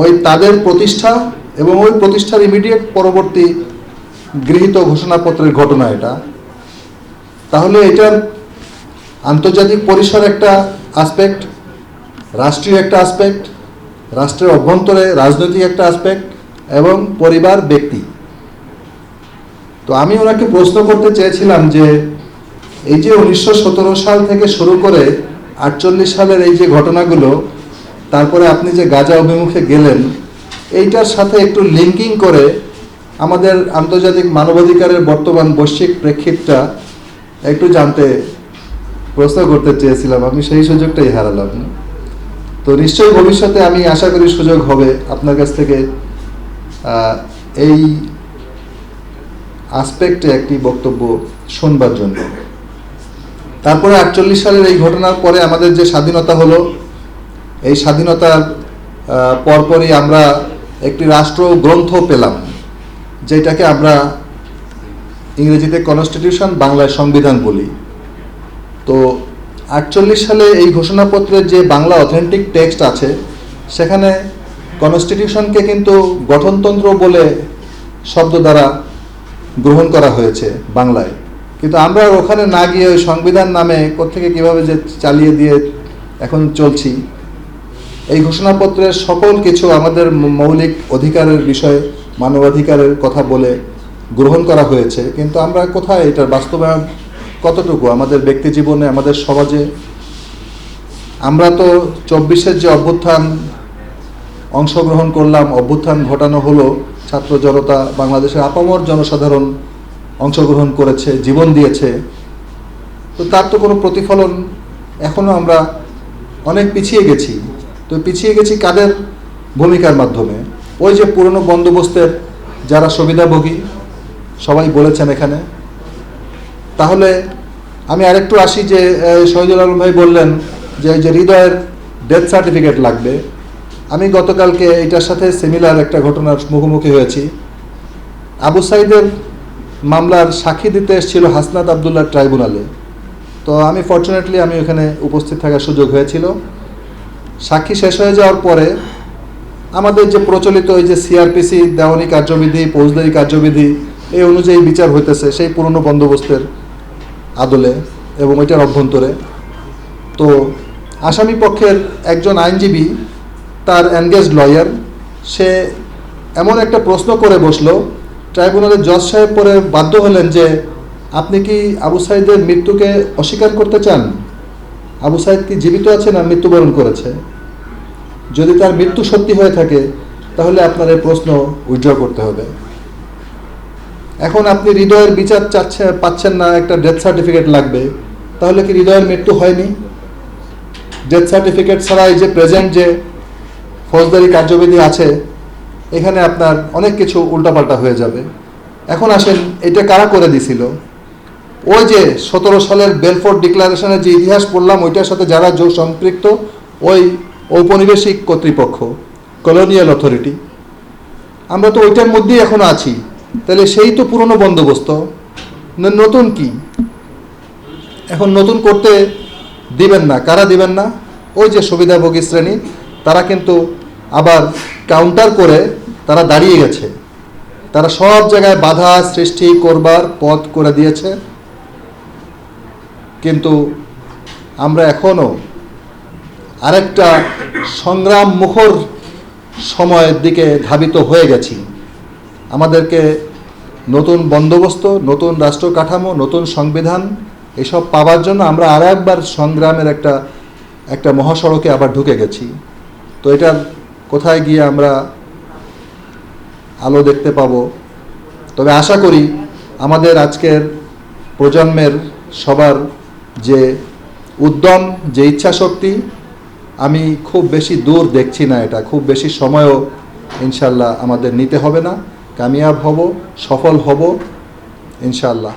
ওই তাদের প্রতিষ্ঠা এবং ওই প্রতিষ্ঠার ইমিডিয়েট পরবর্তী গৃহীত ঘোষণাপত্রের ঘটনা এটা। তাহলে এটার আন্তর্জাতিক পরিসর একটা আসপেক্ট রাষ্ট্রীয় একটা আসপেক্ট রাষ্ট্রের অভ্যন্তরে রাজনৈতিক একটা আসপেক্ট এবং পরিবার, ব্যক্তি। তো আমি ওনাকে প্রশ্ন করতে চেয়েছিলাম যে এই যে উনিশশো সতেরো সাল থেকে শুরু করে আটচল্লিশ সালের এই যে ঘটনাগুলো তারপরে আপনি যে গাজা অভিমুখে গেলেন, এইটার সাথে একটু লিঙ্কিং করে আমাদের আন্তর্জাতিক মানবাধিকারের বর্তমান বৈশ্বিক প্রেক্ষিতটা একটু জানতে প্রশ্ন করতে চেয়েছিলাম। আমি সেই সুযোগটাই হারালাম। তো নিশ্চয়ই ভবিষ্যতে আমি আশা করি সুযোগ হবে আপনার কাছ থেকে এই আসপেক্টে একটি বক্তব্য শুনবার জন্য। তারপরে আটচল্লিশ সালের এই ঘটনার পরে আমাদের যে স্বাধীনতা হলো এই স্বাধীনতার পরপরই আমরা একটি রাষ্ট্র গ্রন্থ পেলাম, যেটাকে আমরা ইংরেজিতে কনস্টিটিউশন বাংলায় সংবিধান বলি। তো আটচল্লিশ সালে এই ঘোষণাপত্রের যে বাংলা অথেন্টিক টেক্সট আছে, সেখানে কনস্টিটিউশনকে কিন্তু গঠনতন্ত্র বলে শব্দ দ্বারা গ্রহণ করা হয়েছে বাংলায়। কিন্তু আমরা ওখানে না গিয়ে ওই সংবিধান নামে কোত্থেকে কীভাবে যে চালিয়ে দিয়ে এখন চলছি এই ঘোষণাপত্রের সকল কিছু আমাদের মৌলিক অধিকারের বিষয়ে, মানবাধিকারের কথা বলে গ্রহণ করা হয়েছে। কিন্তু আমরা কোথায় এটার বাস্তবায়ন? কতটুকু? আমাদের ব্যক্তি জীবনে, আমাদের সমাজে? আমরা তো চব্বিশের যে অভ্যুত্থান অংশগ্রহণ করলাম, অভ্যুত্থান ঘটানো হলো, ছাত্র জনতা বাংলাদেশের আপামর জনসাধারণ অংশগ্রহণ করেছে, জীবন দিয়েছে, তো তার তো কোনো প্রতিফলন এখনও আমরা অনেক পিছিয়ে গেছি। তো পিছিয়ে গেছি কাদের ভূমিকার মাধ্যমে? ওই যে পুরনো বন্দোবস্তের যারা সুবিধাভোগী, সবাই বলেছেন এখানে। তাহলে আমি আরেকটু আসি যে শহীদুল আলম ভাই বললেন যে যে হৃদয়ের ডেথ সার্টিফিকেট লাগবে। আমি গতকালকে এটার সাথে সিমিলার একটা ঘটনার মুখোমুখি হয়েছি। আবু সাইদের মামলার সাক্ষী দিতে এসেছিল হাসনাত আবদুল্লাহ ট্রাইব্যুনালে। তো আমি ফর্চুনেটলি আমি ওখানে উপস্থিত থাকার সুযোগ হয়েছিল। সাক্ষী শেষ হয়ে যাওয়ার পরে আমাদের যে প্রচলিত ওই যে সিআরপিসি দেওয়ানি কার্যবিধি, ফৌজদারি কার্যবিধি, এই অনুযায়ী বিচার হইতেছে সেই পুরনো বন্দোবস্তের আদলে এবং এটার অভ্যন্তরে। তো আসামি পক্ষের একজন আইনজীবী, তার এনগেজ লয়ার সে এমন একটা প্রশ্ন করে বসল ট্রাইব্যুনালের জজ সাহেব পরে বাধ্য হলেন যে, আপনি কি আবু সাইদের মৃত্যুকে অস্বীকার করতে চান? আবু সাইদ কি জীবিত আছে না মৃত্যুবরণ করেছে? যদি তার মৃত্যু সত্যি হয়ে থাকে, তাহলে আপনার এই প্রশ্ন উইথড্র করতে হবে। এখন আপনি হৃদয়ের বিচার চাচ্ছে পাচ্ছেন না, একটা ডেথ সার্টিফিকেট লাগবে, তাহলে কি হৃদয়ের মৃত্যু হয়নি? ডেথ সার্টিফিকেট ছাড়া এই যে প্রেজেন্ট যে ফৌজদারি কার্যবিধি আছে, এখানে আপনার অনেক কিছু উল্টাপাল্টা হয়ে যাবে। এখন আসেন, এটা কারা করে দিছিল? ওই যে সতেরো সালের বেলফোর্ড ডিক্লারেশনের যে ইতিহাস পড়লাম, ওইটার সাথে যারা যোগ সম্পৃক্ত, ওই ঔপনিবেশিক কর্তৃপক্ষ কলোনিয়াল অথরিটি আমরা তো ওইটার মধ্যেই এখনও আছি। তাহলে সেই তো পুরনো বন্দোবস্ত। নতুন কি? এখন নতুন করতে দিবেন না। কারা দিবেন না? ওই যে সুবিধাভোগী শ্রেণি, তারা কিন্তু আবার কাউন্টার করে তারা দাঁড়িয়ে গেছে। তারা সব জায়গায় বাধা সৃষ্টি করবার পথ করে দিয়েছে। কিন্তু আমরা এখনও আরেকটা সংগ্রাম মুখর সময়ের দিকে ধাবিত হয়ে গেছি। আমাদেরকে নতুন বন্দোবস্ত, নতুন রাষ্ট্র কাঠামো, নতুন সংবিধান এসব পাওয়ার জন্য আমরা আর একবার সংগ্রামের একটা একটা মহাসড়কে আবার ঢুকে গেছি। তো এটার কোথায় গিয়ে আমরা আলো দেখতে পাবো? তবে আশা করি আমাদের আজকের প্রজন্মের সবার যে উদ্যম, যে ইচ্ছা শক্তি আমি খুব বেশি দূর দেখছি না এটা। খুব বেশি সময়ও ইনশাল্লাহ আমাদের নিতে হবে না। কামিয়াব হব, সফল হব, ইনশাল্লাহ।